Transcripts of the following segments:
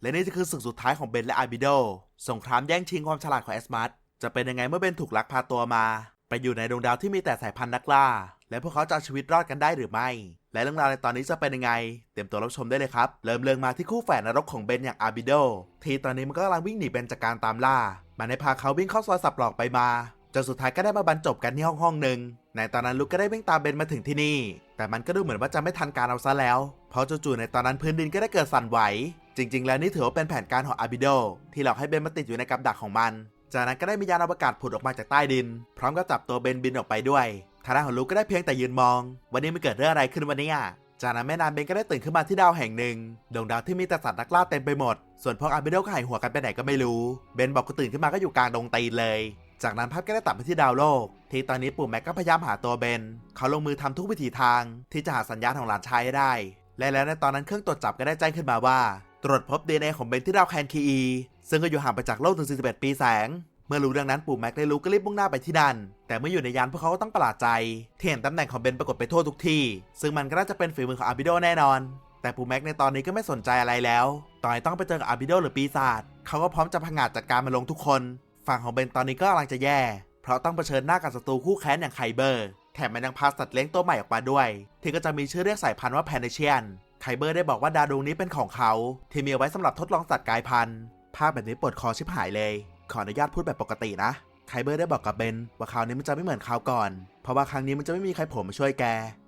และนี่จะคือศึกสุดท้ายของเบนและอาร์บิโดสงครามแย่งชิงความฉลาดของเอสมัสจะเป็นยังไงเมื่อเบนถูกลักพาตัวมา ไปอยู่ในดวงดาวที่มีแต่สายพันธุ์นักล่า และพวกเขาจะชีวิตรอดกันได้หรือไม่ และเรื่องราวในตอนนี้จะเป็นยังไง เตรียมตัวรับชมได้เลยครับ เริ่มเรื่องมาที่คู่แฝดนรกของเบนอย่างอาร์บิโดที่ตอนนี้มันก็กำลังวิ่งหนีเบนจากการตามล่า มันได้พาเขาวิ่งเข้าซอยสับหลอกไปมาจนสุดท้ายก็ได้มาบรรจบกันที่ห้องห้องหนึ่งในตอนนั้นลุกก็ได้วิ่งตามเบนมาถึงที่นี่ แต่มันก็ดูเหมือนว่าจะไม่ทันการเอาซะแล้ว เพราะจู่ๆในตอนนั้นพื้นดินก็ได้เกิดสั่นไหว จริง ๆ แล้วนี่ถือว่าเป็นแผนการของอาบิโดที่หลอกให้เบนมาติดอยู่ในกับดักของมัน จากนั้นก็ได้มียานอวกาศผุดออกมาจากใต้ดิน พร้อมกับจับตัวเบนบินออกไปด้วยทางด้านของลุกก็ได้เพียงแต่ยืนมอง วันนี้มันเกิดเรื่องอะไรขึ้นวันนี้อะจากนั้นไม่นานเบนก็ได้ตื่นขึ้นมาที่ดาวแห่งหนึ่งดวงดาวที่มีแต่สัตว์นักล่าเต็มไปหมด ส่วนพวกอาร์บิโดก็หายหัวกันไปไหนก็ไม่รู้ เบนบอกกูตื่นขึ้นมาก็อยู่กลางดงตีนเลย จากนั้นภาพก็ได้ตัดไปที่ดาวโลก ที่ตอนนี้ปู่แม็กก็พยายามหาตัวเบน เขาลงมือทำทุกวิถีทางที่จะหาสัญญาณของหลานชายให้ได้ และแล้วในตอนนั้นเครื่องตรวจจับก็ได้แจ้งขึ้นมาว่า ตรวจพบ DNA ของเบนที่ดาวแคนคีอีซึ่งก็อยู่ห่างไปจากโลกถึง 41 ปีแสง เมื่อรู้ดังนั้นปู่แม็กได้รู้ก็รีบมุ่งหน้าไปที่นั่น แต่เมื่ออยู่ในยานพวกเขาก็ต้องประหลาดใจที่เห็นตำแหน่งของเบนปรากฏไปทั่วทุกที่ ซึ่งมันก็น่าจะเป็นฝีมือของอาร์บิโดแน่นอน แต่ปู่แม็กในตอนนี้ก็ไม่สนใจอะไรแล้ว ต่อให้ต้องไปเจอกับอาร์บิโดหรือปีศาจเขาก็พร้อมจะพังงาดจัดการมันลงทุกคน ฝั่งของเบนตอนนี้ก็กำลังจะแย่ เพราะต้องเผชิญหน้ากับศัตรูคู่แค้นอย่างไคเบอร์ แถมมันยังพาสัตว์เลี้ยงตัวใหม่ออกมาด้วย ที่ก็จะมีชื่อเรียกสายพันธุ์ว่าแพนเชียน ไคเบอร์ได้บอกว่าดาวดวงนี้เป็นของเขาที่มีไว้สำหรับทดลองสัตว์กลายพันธุ์ภาพแบบนี้ปวดคอชิบหายเลย ขออนุญาตพูดแบบปกตินะไคเบอร์ได้บอกกับเบนว่าคราวนี้มันจะไม่เหมือนคราวก่อน เพราะว่าครั้งนี้มันจะไม่มีใครโผล่มาช่วยแก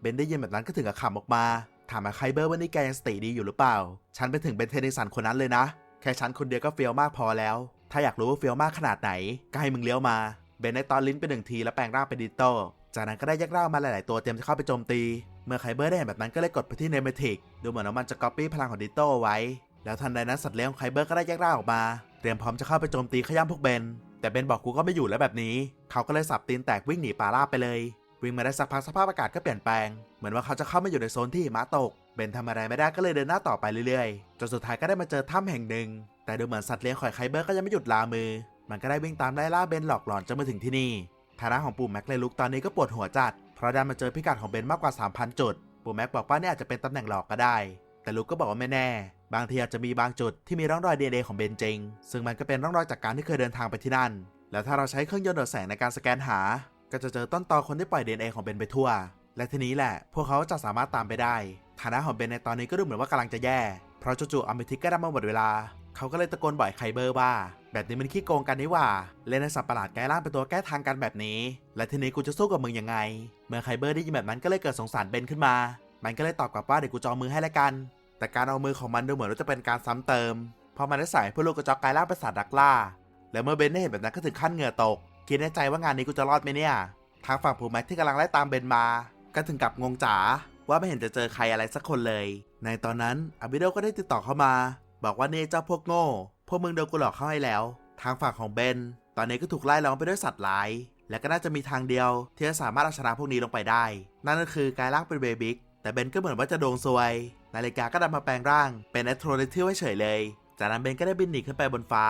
เบนได้ยินแบบนั้นก็ถึงกับขำออกมา ถามมาไคเบอร์ว่านี่แกยังสติดีอยู่หรือเปล่า ฉันไปถึงเบนเทนนิสันคนนั้นเลยนะ แค่ฉันคนเดียวก็เฟี้ยวมากพอแล้ว ถ้าอยากรู้ว่าเฟี้ยวมากขนาดไหนก็ให้มึงเลี้ยวมา เบนได้ตอนลิ้นไปหนึ่งทีแล้วแปลงร่างเป็นดิจิตอลจากนั้นก็ได้แยกร่างมาหลาย ๆ ตัวเตรียมจะเข้าไปโจมตี เมื่อไคเบอร์ได้เห็นแบบนั้นก็เลยกดไปที่เนเมติกดูเหมือนว่ามันจะก๊อปปี้พลังของดิจิตอลไว้ แล้วทันใดนั้นสัตว์เลี้ยงของไคเบอร์ก็ได้แยกร่างออกมา เตรียมพร้อมจะเข้าไปโจมตีขย้ำพวกเบน แต่เบนบอกกูก็ไม่อยู่แล้วแบบนี้ เขาก็เลยสับตีนแตกวิ่งหนีป่าราไปเลย วิ่งมาได้สักพักสภาพอากาศก็เปลี่ยนแปลง เหมือนว่าเขาจะเข้ามาอยู่ในโซนที่หิมะตก เบนทำอะไรไม่ได้ก็เลยเดินหน้าต่อไปเรื่อยๆ จนสุดท้ายก็ได้มาเจอถ้ำแห่งหนึ่ง แต่ดูเหมือนสัตว์เลี้ยงของไคเบอร์ก็ยังไม่หยุดลามือ มันก็ได้วิ่งตามไล่ล่าเบนหลอกหลอนจนมาถึงที่นี่ฐานะของปู่แม็กเลยลุกตอนนี้ก็ปวดหัวจัด เพราะได้มาเจอพิกัดของเบนมากกว่า 3,000 จุด ปู่แม็กบอกว่าเนี่ยอาจจะเป็นตำแหน่งหลอกก็ได้ แต่ลุกก็บอกว่าไม่แน่ บางทีอาจจะมีบางจุดที่มีร่องรอย DNA ของเบนจริง ซึ่งมันก็เป็นร่องรอยจากการที่เคยเดินทางไปที่นั่น แล้วถ้าเราใช้เครื่องยนต์ดูดแสงในการสแกนหา ก็จะเจอต้นตอคนที่ปล่อย DNA ของเบนไปทั่ว และทีนี้แหละ พวกเขาจะสามารถตามไปได้ฐานะของเบนในตอนนี้ก็ดูเหมือนว่ากำลังจะแย่ เพราะจู่ๆอเมทิกก็ได้มาหมดเวลา เขาก็เลยตะโกนบ่อยไคเบอร์ว่า แบบนี้มันขี้โกงกันนี่ว่า เล่นในสัตว์ประหลาดแก้ร่างเป็นตัวแก้ทางกันแบบนี้ และทีนี้กูจะสู้กับมึงยังไง เมื่อไคเบอร์ได้ยินแบบนั้นก็เลยเกิดสงสารเบนขึ้นมา มันก็เลยตอบกลับว่าเดี๋ยวกูจองมือให้ละกัน แต่การเอามือของมันดูเหมือนว่าจะเป็นการซ้ำเติม เพราะมันได้ใส่พวกลูกกระจอกกลายร่างเป็นสัตว์ดักล่า และเมื่อเบนได้เห็นแบบนั้นก็ถึงขั้นเหงื่อตก คิดในใจว่างานนี้กูจะรอดไหมเนี่ย ทางฝั่งผูแม็กที่กำลังไล่ตามเบนมา ก็ถึงกับงงจ๋าว่าไม่เห็นจะเจอใครอะไรสักคนเลย ในตอนนั้นอบิโดก็ได้ติดต่อเข้ามา บอกว่านี่เจ้าพวกโง่ พวกมึงโดนกูหลอกเข้าให้แล้ว ทางฝั่งของเบน ตอนนี้ก็ถูกไล่ล้อมไปด้วยสัตว์ร้าย และก็น่าจะมีทางเดียว ที่จะสามารถเอาชนะพวกนี้ลงไปได้ นั่นก็คือกายร่างเป็นเบบิก แต่เบนก็เหมือนว่าจะโดงซวย นาฬิกาก็ดันมาแปลงร่าง เป็นแอสโทรเลทิวไว้เฉยเลย จากนั้นเบนก็ได้บินหนีขึ้นไปบนฟ้า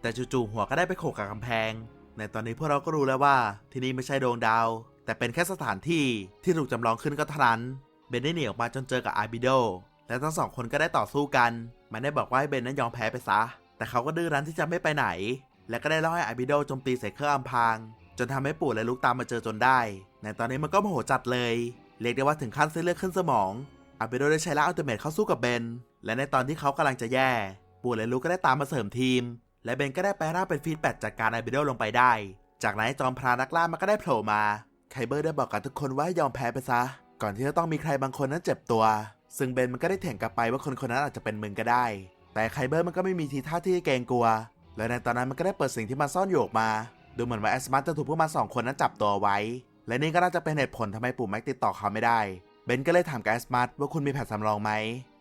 แต่จู่ๆหัวก็ได้ไปโขกกับกำแพง ในตอนนี้พวกเราก็รู้แล้วว่า ที่นี่ไม่ใช่ดวงดาว แต่เป็นแค่สถานที่ที่ถูกจำลองขึ้นก็เท่านั้น เบนได้หนีออกมาจนเจอกับอาร์บิโด และทั้งสองคนก็ได้ต่อสู้กัน มันได้บอกว่าให้เบนนั้นยอมแพ้ไปซะ แต่เขาก็ดื้อรั้นที่จะไม่ไปไหน และก็ได้เล่าให้อาบิโดโจมตีใส่เครื่องอัมพาง จนทำให้ปู่และลูกตามมาเจอจนได้ ในตอนนี้มันก็โมโหจัดเลย เรียกได้ว่าถึงขั้นเส้นเลือดขึ้นสมองอาบิโดได้ใช้ล่างอัลติเมทเข้าสู้กับเบน และในตอนที่เขากำลังจะแย่ ปู่และลูกก็ได้ตามมาเสริมทีม และเบนก็ได้แปลร่างเป็นฟีดแบ็จากการอาบิโดลงไปได้ จากนั้นจอมพรานักล่ามันก็ได้โผล่มา ไคเบอร์ได้บอกกับทุกคนว่ายอมแพ้ไปซะ ก่อนที่จะต้องมีใครบางคนนั้นเจ็บตัว ซึ่งเบนมันก็ได้เถียงกลับไปว่าคนคนนั้นอาจจะเป็นมึงก็ได้ แต่ไคเบอร์มันก็ไม่มีทีท่าที่จะเกรงกลัว และในตอนนั้นมันก็ได้เปิดสิ่งที่มันซ่อนอยู่ออกมา ดูเหมือนว่าแอสมัสจะถูกพวกมันสองคนนั้นจับตัวไว้ และนี่ก็น่าจะเป็นเหตุผลทำไมปู่แม็กติดต่อเขาไม่ได้ เบนก็เลยถามกับแอสมัสว่าคุณมีแผนสำรองไหม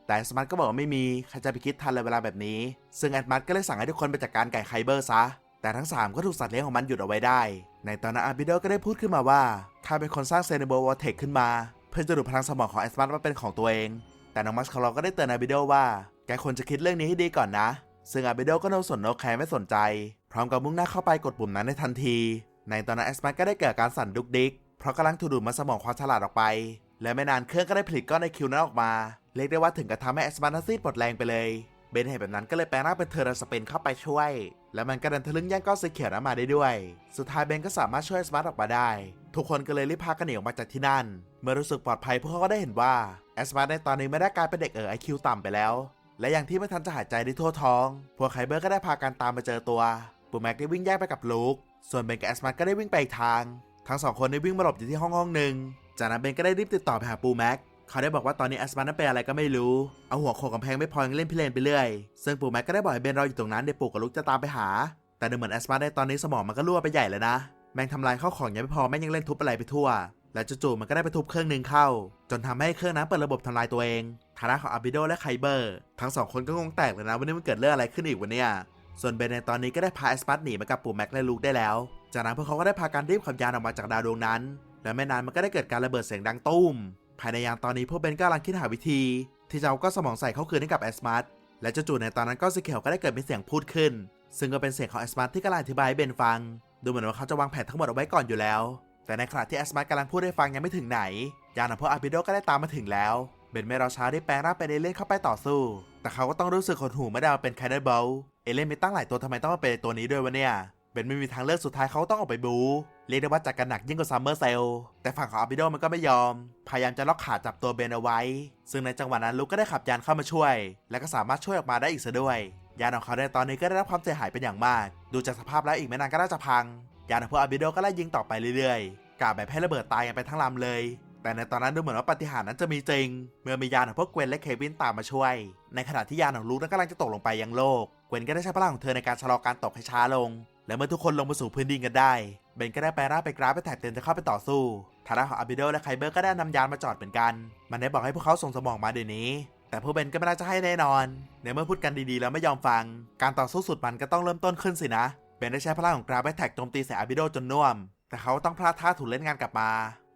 แต่แอสมัสก็บอกว่าไม่มีใครจะไปคิดทันเลยเวลาแบบนี้ ซึ่งแอสมัสก็เลยสั่งให้ทุกคนไปจัดการไก่ไคเบอร์ซะ แต่ทั้ง 3 ก็ถูกสัตว์เลี้ยงของมันหยุดเอาไว้ได้ ในตอนนั้นอาร์บิโดก็ได้พูดขึ้นมาว่าข้าเป็นคนสร้างเซนเบวอเทคขึ้นมา เพื่อจะดูดพลังสมองของไอซ์มัสมาเป็นของตัวเอง แต่น้องมัสของเราก็ได้เตือนอาบิโดว่า แกควรจะคิดเรื่องนี้ให้ดีก่อนนะ ซึ่งอาบิโดก็โนสนโนแคร์ไม่สนใจ พร้อมกับมุ่งหน้าเข้าไปกดปุ่มนั้นในทันที ในตอนนั้นไอซ์มัสก็ได้เกิดการสั่นดุกดิก เพราะกำลังถูกดูดมาสมองความฉลาดออกไป และไม่นานเครื่องก็ได้ผลิตก้อนในคิวนั้นออกมา เรียกได้ว่าถึงกับทำให้ไอซ์มัสนั้นซีดหมดแรงไปเลย เบนเห็นแบบนั้นก็เลยแปลงร่างเป็นเทอร์สเปนเข้าไปช่วย แล้วมันก็ดันทะลึ่งแย่งก้อนสีเขียวนั้นมาได้ด้วย สุดท้ายเบนก็สามารถช่วยสมาร์ทออกมาได้ ทุกคนก็เลยรีบพากันหนีออกมาจากที่นั่น เมื่อรู้สึกปลอดภัยพวกเขาก็ได้เห็นว่าแอสมาร์ทในตอนนี้ไม่ได้กลายเป็นเด็กเอ๋อไอคิวต่ำไปแล้ว และอย่างที่ไม่ทันจะหายใจได้ทั่วท้อง พวกไคเบอร์ก็ได้พากันตามมาเจอตัวปูแม็กได้วิ่งแยกไปกับลูกส่วนเบนกับแอสมาร์ทก็ได้วิ่งไปอีกทาง ทั้งสองคนได้วิ่งมาหลบอยู่ที่ห้องห้องหนึ่งจากนั้นเบนก็ได้รีบติดต่อไปหาปูแม็ก เขาได้บอกว่าตอนนี้แอสมานั้นเป็นอะไรก็ไม่รู้ เอาหัวโขกกำแพงไม่พอยังเล่นพิเรนไปเรื่อย ซึ่งปู่แม็กก็ได้บอกให้เบนรออยู่ตรงนั้นเดี๋ยวปู่กับลูกจะตามไปหา แต่ดูเหมือนแอสมาร์ทในตอนนี้สมองมันก็รั่วไปใหญ่แล้วนะ แม่งทำลายข้าวของยังไม่พอแม่งยังเล่นทุบอะไรไปทั่ว และจู่ๆมันก็ได้ไปทุบเครื่องหนึ่งเข้า จนทำให้เครื่องนั้นเปิดระบบทำลายตัวเองฐานะของอาบิโดและไคเบอร์ ทั้งสองคนก็งงแตกเลยนะว่านี่มันเกิดเรื่องอะไรขึ้นอีกวะเนี่ยส่วนเบนในตอนนี้ก็ได้พาแอสมาร์ทหนีมากับปู่แม็กและลูกได้แล้ว จากนั้นพวกเขาก็ได้พากันรีบขับยานออกมาจากดาวดวงนั้น และไม่นานมันก็ได้เกิดการระเบิดเสียงดังตุ้ม ภายในยานตอนนี้พวกเบนก็กำลังคิดหาวิธี ที่จะเอาก้อสมองใส่เข้าคืนให้กับแอสมาร์ทและจู่ๆในตอนนั้นก้อนสีเขียวก็ได้เกิดมีเสียงพูดขึ้น ซึ่งก็เป็นเสียงของแอสมาร์ทที่กำลังอธิบายให้เบนฟัง ดูเหมือนว่าเขาจะวางแผนทั้งหมดเอาไว้ก่อนอยู่แล้ว แต่ในขณะที่แอสมาร์ทกำลังพูดให้ฟังยังไม่ถึงไหน ยานของพวกอาร์บิโดก็ได้ตามมาถึงแล้วเบนไม่รอช้าได้แปลงร่างเป็นเอเลี่ยนเข้าไปต่อสู้ แต่เขาก็ต้องรู้สึกขดหูไม่ได้มาเป็นแคดเดอร์เบลเอเลี่ยนมีตั้งหลายตัวทำไมต้องมาเป็นตัวนี้ด้วยวะเนี่ยเบนไม่มีทางเลือกสุดท้ายเขาต้องออกไปบู เรียกได้ว่าจัดกันหนักยิ่งกว่าซัมเมอร์เซลแต่ฝั่งของอาร์บิโดมันก็ไม่ยอม พยายามจะล็อกขาจับตัวเบนเอาไว้ ซึ่งในจังหวะนั้นลูกก็ได้ขับยานเข้ามาช่วย และก็สามารถช่วยออกมาได้อีกซะด้วย ยานของเขาในตอนนี้ก็ได้รับความเสียหายเป็นอย่างมาก ดูจากสภาพแล้วอีกไม่นานก็น่าจะพัง ยานของพวกอาร์บิโดก็ไล่ยิงต่อไปเรื่อยๆกาแบบให้ระเบิดตายกันไปทั้งลำเลยแต่ในตอนนั้นดูเหมือนว่าปฏิหารนั้นจะมีจริง เมื่อมียานของพวกเกวนและเควินตามมาช่วย ในขณะที่ยานของลูกนั้นกำลังจะตกลงไปยังโลก เกวนก็ได้ใช้พลังของเธอในการชะลอการตกให้ช้าลง และเมื่อทุกคนลงมาสู่พื้นดินกันได้ เบนก็ได้ไปร่าไปกราฟไปแท็กเต็มจะเข้าไปต่อสู้ฐานะของอาบิโดและไคเบอร์ก็ได้นำยานมาจอดเหมือนกัน มันได้บอกให้พวกเขาส่งสมองมาเดี๋ยวนี้ แต่พวกเบนก็ไม่น่าจะให้แน่นอน ในเมื่อพูดกันดีๆแล้วไม่ยอมฟัง การต่อสู้สุดมันก็ต้องเริ่มต้นขึ้นสินะ เบนได้ใช้พลังของกราฟไปแท็กโจมตีใส่อาบิโดจนน่วม แต่เขาต้องพลาดท่าถูกเล่นงานกลับมา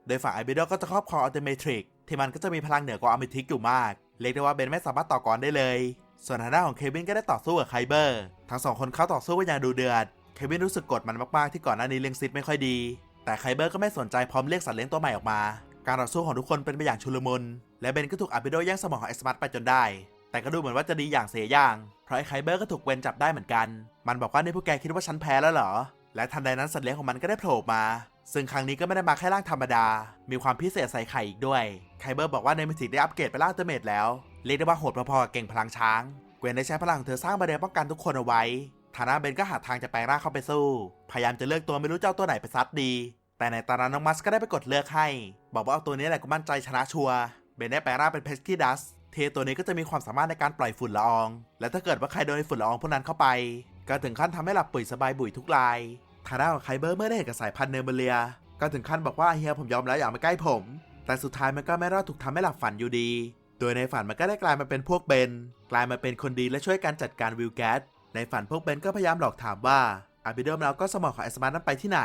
โดยฝั่งอาบิโดก็จะครอบครองอัลเทเมทริกที่มันก็จะมีพลังเหนือกว่าอมิทิกอยู่มาก เรียกได้ว่าเบนไม่สามารถต่อกรได้เลย ส่วนทางด้านของเควินก็ได้ต่อสู้กับไคเบอร์ ทั้งสองคนเข้าต่อสู้กันอย่างดูเดือด เควินรู้สึกกดมันมากๆที่ก่อนหน้านี้เลี้ยงซิดไม่ค่อยดี แต่ไคเบอร์ก็ไม่สนใจพร้อมเรียกสัตว์เลี้ยงตัวใหม่ออกมา การต่อสู้ของทุกคนเป็นไปอย่างชุลมุน และเบนก็ถูกอาบิโดแย่งสมองของไอสมาร์ทไปจนได้ แต่ก็ดูเหมือนว่าจะดีอย่างเสียอย่าง เพราะไอไคเบอร์ก็ถูกเวนจับได้เหมือนกัน มันบอกว่านี่พวกแกคิดว่าฉันแพ้แล้วเหรอ และทันใดนั้นสัตว์เลี้ยงของมันก็ได้โผล่มา ซึ่งครั้งนี้ก็ไม่ได้มาแค่ร่างธรรมดา มีความพิเศษใส่ไข่อีกด้วยไคเบอร์บอกว่าในมิติได้อัปเกรดไปล่างเตอร์เมทแล้วเรียกได้ว่าโหดพอๆกับเก่งพลังช้างเกวนได้ใช้พลังเธอสร้างบาเรียป้องกันทุกคนเอาไว้ ฐานะเบนก็หาทางจะแปลงร่างเข้าไปสู้ พยายามจะเลือกตัวไม่รู้เจ้าตัวไหนไปซัดดี แต่ในตอนนั้นน้องมัสก็ได้ไปกดเลือกให้ บอกว่าเอาตัวนี้แหละก็มั่นใจชนะชัวร์เบนได้แปลงร่างเป็นเพสกี้ดัส เทตัวนี้ก็จะมีความสามารถในการปล่อยฝุ่นละออง และถ้าเกิดว่าใครโดนฝุ่นละอองพวกนั้นเข้าไป ก็ถึงขั้นทำให้หลับปุ๋ยสบายบุ๋ยทุกรายฐานะของไคเบอร์เมื่อได้เห็นกับสายพันธุ์เนเบเลีย ก็ถึงขั้นบอกว่าเฮียผมยอมแล้วอย่ามาใกล้ผม แต่สุดท้ายมันก็ไม่รอดถูกทำให้หลับฝันอยู่ดี โดยในฝันมันก็ได้กลายมาเป็นพวกเบน กลายมาเป็นคนดีและช่วยกันจัดการวิลแกส ในฝันพวกเบนก็พยายามหลอกถามว่าอาบิโดมแล้วก็สมองของไอสมาร์ทนั้นไปที่ไหน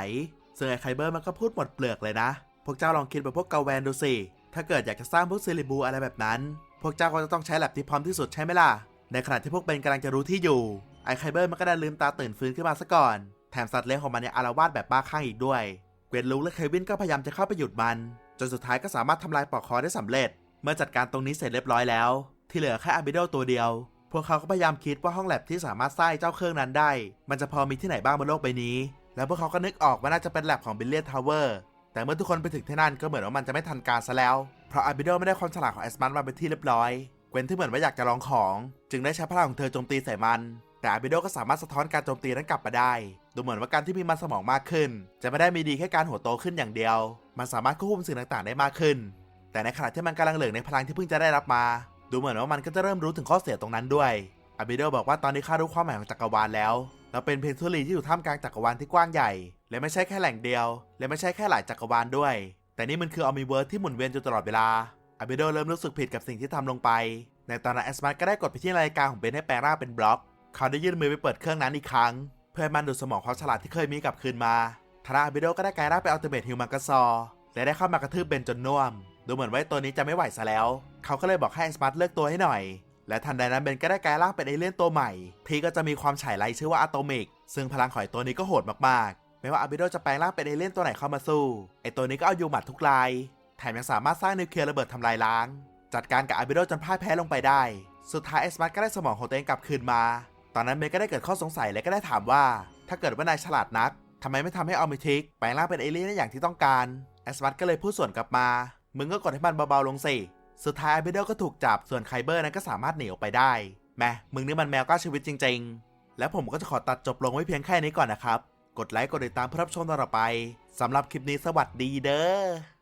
ซึ่งไอไคเบอร์มันก็พูดหมดเปลือกเลยนะ พวกเจ้าลองคิดแบบพวกเกาแวนดูสิ ถ้าเกิดอยากจะสร้างพวกซิลิบูอะไรแบบนั้น พวกเจ้าก็จะต้องใช้แลบที่พร้อมที่สุดใช่ไหมล่ะ ในขณะที่พวกเบนกำลังจะรู้ที่อยู่ ไอไคเบอร์มันก็ได้ลืมตาตื่นฟื้นขึ้นมาซะก่อน แถมสัตว์เลี้ยงของมันยังอารวาสแบบบ้าคลั่งอีกด้วย เกวนลูกและเควินก็พยายามจะเข้าไปหยุดมัน จนสุดท้ายก็สามารถทำลายปลอกคอได้สำเร็จ เมื่อจัดการตรงนี้เสร็จเรียบร้อยแล้ว ที่เหลือแค่อาบิโดตัวเดียว พวกเขาก็พยายามคิดว่าห้องแลบที่สามารถสร้างเจ้าเครื่องนั้นได้ มันจะพอมีที่ไหนบ้างบนโลกใบนี้ แล้วพวกเขาก็นึกออกว่าน่าจะเป็นแลบของบิลเลียนทาวเวอร์แต่เมื่อทุกคนไปถึงที่นั่นก็เหมือนว่ามันจะไม่ทันการซะแล้ว เพราะอาบิโดไม่ได้ความฉลาดของแอสมันมาเป็นที่เรียบร้อย เกวนที่เหมือนว่าอยากจะลองของ จึงได้ใช้พลังของเธอโจมตีใส่มัน แต่อาบิโดก็สามารถสะท้อนการโจมตีนั้นกลับมาได้ ดูเหมือนว่าการที่มีมันสมองมากขึ้น จะไม่ได้มีดีแค่การหัวโตขึ้นอย่างเดียว มันสามารถควบคุมสิ่งต่างๆ ได้มากขึ้น แต่ในขณะที่มันกำลังเหลืองในพลังที่เพิ่งจะได้รับมา ดูเหมือนว่ามันก็จะเริ่มรู้ถึงข้อเสียตรงนั้นด้วยอาบิโดบอกว่าตอนนี้ข้ารู้ความหมายของจักรวาลแล้วเราเป็นเพนทุลีที่อยู่ท่ามกลางจักรวาลที่กว้างใหญ่ และไม่ใช่แค่แหล่งเดียว และไม่ใช่แค่หลายจักรวาลด้วย แต่นี่มันคืออมิเวิร์สที่หมุนเวียนอยู่ตลอดเวลาอาบิโดเริ่มรู้สึกผิดกับสิ่งที่ทำลงไป ในตอนนั้นแอสมาร์ก็ได้กดไปที่นาฬิการของเบนให้แปลงร่างเป็นบล็อก เขาได้ยื่นมือไปเปิดเครื่องนั้นอีกครั้ง เพื่อให้มันดูดสมองความฉลาดที่เคยมีกลับคืนมาทาราอาบิโดก็ได้กลายร่างเป็นอัลติเมทฮิวแมนกซอและได้เข้ามากระทืบเบนจนน่วม ดูเหมือนว่าตัวนี้จะไม่ไหวซะแล้ว เขาก็เลยบอกให้แอสมาร์ทเลือกตัวให้หน่อย และทันใดนั้นเบนก็ได้กลายร่างเป็นเอเลี่ยนตัวใหม่ ที่ก็จะมีความฉายไรชื่อว่าอะโตมิก ซึ่งพลังของไอ้ตัวนี้ก็โหดมากๆ ไม่ว่าอาบิโดจะแปลงร่างเป็นเอเลี่ยนตัวไหนเข้ามาสู้ ไอตัวนี้ก็เอายูหมัดทุกลาย แถมยังสามารถสร้างนิวเคลียร์ระเบิดทำลายล้าง จัดการกับอาบิโดจนพ่ายแพ้ลงไปได้ สุดท้ายเอสมัสก็ได้สมองของตัวเองกลับคืนมา ตอนนั้นเบนก็ได้เกิดข้อสงสัยและก็ได้ถามว่า ถ้าเกิดว่านายฉลาดนักทำไมไม่ทำให้ออมิทิกแปลงร่างเป็นเอเลี่ยนได้อย่างที่ต้องการเอสมัสก็เลยพูดสวนกลับมา มึงก็กดให้มันเบาๆลงสิ สุดท้ายอาบิเดลก็ถูกจับ ส่วนไคเบอร์นั้นก็สามารถหนีออกไปได้ แม่มึงนี่มันแมวก้าชีวิตจริง ๆ แล้วผมก็จะขอตัดจบลงไว้เพียงแค่นี้ก่อนนะครับ กดไลค์ กดติดตามเพื่อรับชมตอนต่อไปสำหรับคลิปนี้สวัสดีเด้อ